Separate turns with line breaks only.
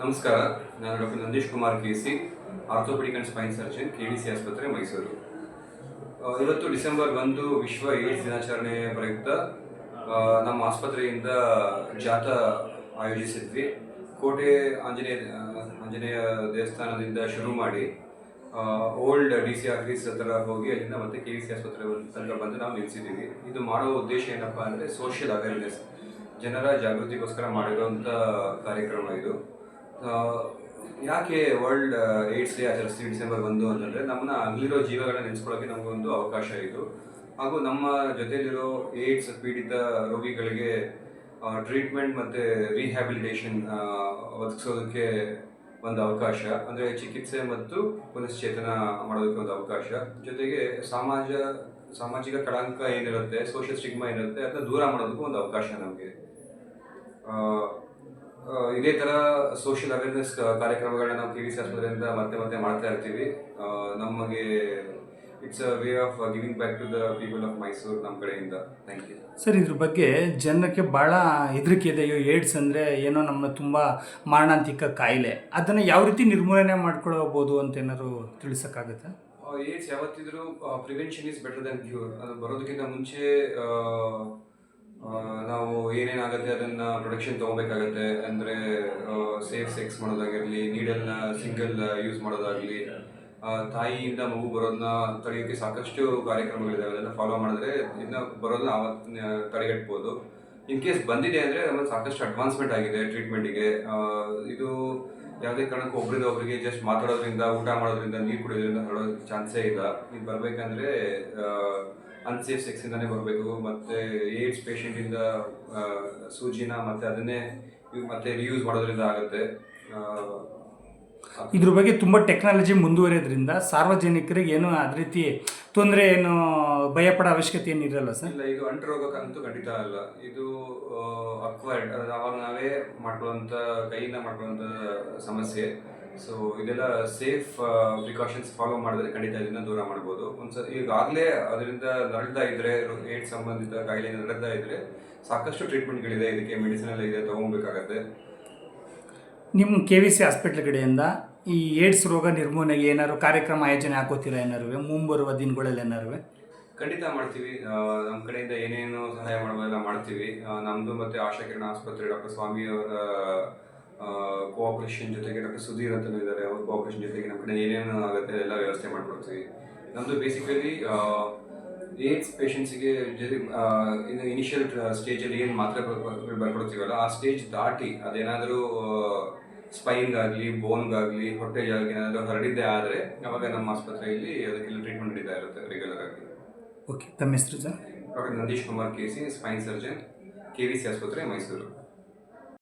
ನಮಸ್ಕಾರ, ನಾನು doctor Nandish Kumar K C orthopaedic and spine surgeon, K D C ಆಸ್ಪತ್ರೆ, ಮೈಸೂರು. ಇವತ್ತು ಡಿಸೆಂಬರ್ ಒಂದು ವಿಶ್ವ ಏಡ್ಸ್ ದಿನಾಚರಣೆ ಪ್ರಯುಕ್ತ ನಮ್ಮ ಆಸ್ಪತ್ರೆಯಿಂದ ಜಾಥಾ ಆಯೋಜಿಸಿದ್ವಿ. ಕೋಟೆ ಆಂಜನೇಯ ಆಂಜನೇಯ ದೇವಸ್ಥಾನದಿಂದ ಶುರು ಮಾಡಿ ಓಲ್ಡ್ ಡಿ ಸಿ ಆಫೀಸ್ ಹತ್ರ ಹೋಗಿ ಅಲ್ಲಿಂದ ಮತ್ತೆ ಕೆ ವಿ ಸಿ ಆಸ್ಪತ್ರೆ ತನಕ ಬಂದು ನಾವು ನಿಲ್ಲಿಸಿದ್ದೀವಿ ಇದು ಮಾಡೋ ಉದ್ದೇಶ ಏನಪ್ಪ ಅಂದರೆ ಸೋಷಿಯಲ್ ಅವೇರ್ನೆಸ್ ಜನರ ಜಾಗೃತಿಗೋಸ್ಕರ ಮಾಡಿರುವಂಥ ಕಾರ್ಯಕ್ರಮ ಇದು. ಯಾಕೆ ವರ್ಲ್ಡ್ ಏಡ್ಸ್ ಡೇ ಆಚರಿಸ್ತೀವಿ ಡಿಸೆಂಬರ್ ಒಂದು ಅಂತಂದರೆ ನಮ್ಮನ್ನ ಅಲ್ಲಿರೋ ಜೀವಗಳನ್ನ ನೆನೆಸ್ಕೊಳ್ಳೋಕೆ ನಮಗೊಂದು ಅವಕಾಶ ಇದು. ಹಾಗೂ ನಮ್ಮ ಜೊತೆಲಿರೋ ಏಡ್ಸ್ ಪೀಡಿತ ರೋಗಿಗಳಿಗೆ ಟ್ರೀಟ್ಮೆಂಟ್ ಮತ್ತು ರಿಹ್ಯಾಬಿಲಿಟೇಷನ್ ಒದಗಿಸೋದಕ್ಕೆ ಒಂದು ಅವಕಾಶ. ಅಂದರೆ ಚಿಕಿತ್ಸೆ ಮತ್ತು ಪುನಶ್ಚೇತನ ಮಾಡೋದಕ್ಕೆ ಒಂದು ಅವಕಾಶ. ಜೊತೆಗೆ ಸಮಾಜ, ಸಾಮಾಜಿಕ ಕಳಂಕ ಏನಿರುತ್ತೆ ಸೋಷಿಯಲ್ ಸ್ಟಿಗ್ಮಾ ಏನಿರುತ್ತೆ, ಅದನ್ನ ದೂರ ಮಾಡೋದಕ್ಕೂ ಒಂದು ಅವಕಾಶ ನಮಗೆ. ಇದೇ ಥರ ಸೋಷಿಯಲ್ ಅವೇರ್ನೆಸ್ ಕಾರ್ಯಕ್ರಮಗಳನ್ನ ನಾವು ಕೆ ವಿ ಸಿ ಆಸ್ಪತ್ರೆಯಿಂದ ಮತ್ತೆ ಮತ್ತೆ ಮಾಡ್ತಾ ಇರ್ತೀವಿ. ನಮಗೆ it's a way of giving back to the people of Mysuru ನಮ್ಮ ಕಡೆಯಿಂದ. ಥ್ಯಾಂಕ್ ಯು
ಸರ್ ಇದ್ರ ಬಗ್ಗೆ ಜನಕ್ಕೆ ಭಾಳ ಹೆದರಿಕೆ ಇದೆ. ಅಯ್ಯೋ ಏಡ್ಸ್ ಅಂದರೆ ಏನೋ ನಮ್ಮ ತುಂಬ ಮಾರಣಾಂತಿಕ ಕಾಯಿಲೆ. ಅದನ್ನು ಯಾವ ರೀತಿ ನಿರ್ಮೂಲನೆ ಮಾಡ್ಕೊಳ್ಬೋದು ಅಂತ ಏನಾದ್ರು ತಿಳಿಸೋಕ್ಕಾಗುತ್ತೆ?
ಏಡ್ಸ್ ಯಾವತ್ತಿದ್ರೂ prevention is better than cure ಅದು ಬರೋದಕ್ಕಿಂತ ಮುಂಚೆ ನಾವು ಏನೇನಾಗುತ್ತೆ ಅದನ್ನ ಪ್ರೊಡಕ್ಷನ್ ತಗೋಬೇಕಾಗತ್ತೆ, ಅಂದರೆ ಸೇಫ್ ಸೆಕ್ಸ್ ಮಾಡೋದಾಗಿರಲಿ ನೀಡಲ್ನ ಸಿಂಗಲ್ ಯೂಸ್ ಮಾಡೋದಾಗಲಿ ತಾಯಿಯಿಂದ ಮಗು ಬರೋದನ್ನ ತಡೆಯೋಕ್ಕೆ ಸಾಕಷ್ಟು ಕಾರ್ಯಕ್ರಮಗಳಿದಾವೆ. ಅದನ್ನ ಫಾಲೋ ಮಾಡಿದ್ರೆ ಇನ್ನ ಬರೋದನ್ನ ಆವತ್ತು ತಡೆಗಟ್ಬೋದು. ಇನ್ ಕೇಸ್ ಬಂದಿದೆ ಅಂದರೆ ನಮ್ಮಲ್ಲಿ ಸಾಕಷ್ಟು ಅಡ್ವಾನ್ಸ್ಮೆಂಟ್ ಆಗಿದೆ ಟ್ರೀಟ್ಮೆಂಟಿಗೆ ಇದು ಯಾವುದೇ ಕಾರಣಕ್ಕೂ ಒಬ್ಬರಿಂದ ಒಬ್ಬರಿಗೆ ಜಸ್ಟ್ ಮಾತಾಡೋದ್ರಿಂದ, ಊಟ ಮಾಡೋದ್ರಿಂದ, ನೀರು ಕುಡಿಯೋದ್ರಿಂದ ಹರಡೋ ಚಾನ್ಸೇ ಇಲ್ಲ. ಇದು ಬರಬೇಕಂದ್ರೆ ಅನ್ಸೇಫ್ ಸೆಕ್ಸಿಂದಾನೇ ಬರಬೇಕು. ಮತ್ತೆ ಏಡ್ಸ್ ಇಂದ ಸೂಜಿನ ಮತ್ತೆ ಅದನ್ನೇ ಮತ್ತೆ ರಿಯೂಸ್ ಮಾಡೋದ್ರಿಂದ ಆಗುತ್ತೆ.
ಇದ್ರ ಬಗ್ಗೆ ತುಂಬ ಟೆಕ್ನಾಲಜಿ ಮುಂದುವರಿಯೋದ್ರಿಂದ ಸಾರ್ವಜನಿಕರಿಗೆ ಏನು ಅದ ರೀತಿ ತೊಂದರೆ ಏನು ಭಯಪಡೋ ಅವಶ್ಯಕತೆ ಏನು ಇರಲ್ಲ ಸರ್?
ಇಲ್ಲ ಇದು ಅಂಟರೋಗಕ್ಕಂತೂ ಖಂಡಿತ ಅಲ್ಲ. ಇದು ಅಕ್ವೈರ್ಡ್ ಅವಾಗ ನಾವೇ ಮಾಡ್ಕೊಳ್ಳುವಂಥ ಕೈಯಿಂದ ಮಾಡ್ಕೊಳ್ಳುವಂಥ ಸಮಸ್ಯೆ. ಸೊ ಇದೆಲ್ಲ ಸೇಫ್ ಪ್ರಿಕಾಷನ್ಸ್ ಫಾಲೋ ಮಾಡಿದ್ರೆ ಖಂಡಿತ ಇದನ್ನ ದೂರ ಮಾಡ್ಬೋದು. ಒಂದ್ಸಲ ಈಗಾಗಲೇ ಅದರಿಂದ ನರಳ್ತಾ ಇದ್ರೆ ಏಡ್ ಸಂಬಂಧಿತ ಕಾಯಿಲೆ ನರಳ್ತಾ ಇದ್ರೆ ಸಾಕಷ್ಟು ಟ್ರೀಟ್ಮೆಂಟ್ಗಳಿದೆ ಇದಕ್ಕೆ ಮೆಡಿಸಿನ್ ಎಲ್ಲ ಇದೆ ತಗೊಬೇಕಾಗತ್ತೆ
ನಿಮ್ಮ ಕೆ ವಿ ಸಿ ಹಾಸ್ಪಿಟ್ಲ್ ಕಡೆಯಿಂದ ಈ ಏಡ್ಸ್ ರೋಗ ನಿರ್ಮೂಲನೆಗೆ ಏನಾದ್ರು ಕಾರ್ಯಕ್ರಮ ಆಯೋಜನೆ ಹಾಕೋತೀರಾ ಏನಾರು ಮುಂಬರುವ ದಿನಗಳಲ್ಲಿ ಏನಾರು
ಖಂಡಿತ ಮಾಡ್ತೀವಿ. ನಮ್ಮ ಕಡೆಯಿಂದ ಏನೇನು ಸಹಾಯ ಮಾಡೋದೆಲ್ಲ ಮಾಡ್ತೀವಿ. ನಮ್ಮದು ಮತ್ತು ಆಶಾ ಕಿರಣ ಆಸ್ಪತ್ರೆ ಡಾಕ್ಟರ್ ಸ್ವಾಮಿ ಅವರ ಕೋಆಪರೇಷನ್ ಜೊತೆಗೆ ಡಾಕ್ಟರ್ ಸುಧೀರ್ ಅಂತಲೂ ಇದ್ದಾರೆ. ಅವ್ರ ಕೋಆಪರೇಷನ್ ಜೊತೆಗೆ ನಮ್ಮ ಕಡೆ ಏನೇನು ಆಗುತ್ತೆ ಎಲ್ಲ ವ್ಯವಸ್ಥೆ ಮಾಡಿಕೊಡ್ತೀವಿ. ನಮ್ಮದು ಬೇಸಿಕಲಿ ಏಡ್ಸ್ ಪೇಷಂಟ್ಸಿಗೆ ಇನ್ನು ಇನಿಷಿಯಲ್ ಸ್ಟೇಜಲ್ಲಿ ಏನು ಮಾತ್ರೆ ಬರ್- ಬರ್ಕೊಡ್ತೀವಲ್ಲ, ಆ ಸ್ಟೇಜ್ ದಾಟಿ ಅದೇನಾದರೂ ಸ್ಪೈನ್ಗಾಗಲಿ ಬೋನ್ಗಾಗಲಿ ಹೊಟ್ಟೆಗಾಗಲಿ ಏನಾದರೂ ಹರಡಿದ್ದೆ ಆದರೆ ಅವಾಗ ನಮ್ಮ ಆಸ್ಪತ್ರೆಯಲ್ಲಿ ಅದಕ್ಕೆಲ್ಲ ಟ್ರೀಟ್ಮೆಂಟ್ ನಡೀತಾ ಇರುತ್ತೆ ರೆಗ್ಯುಲರ್ ಆಗಿ.
ಓಕೆ ತಮ್ಮ ಹೆಸರು sir?
Doctor Nandish Kumar K C spine surgeon K V C ಆಸ್ಪತ್ರೆ ಮೈಸೂರು.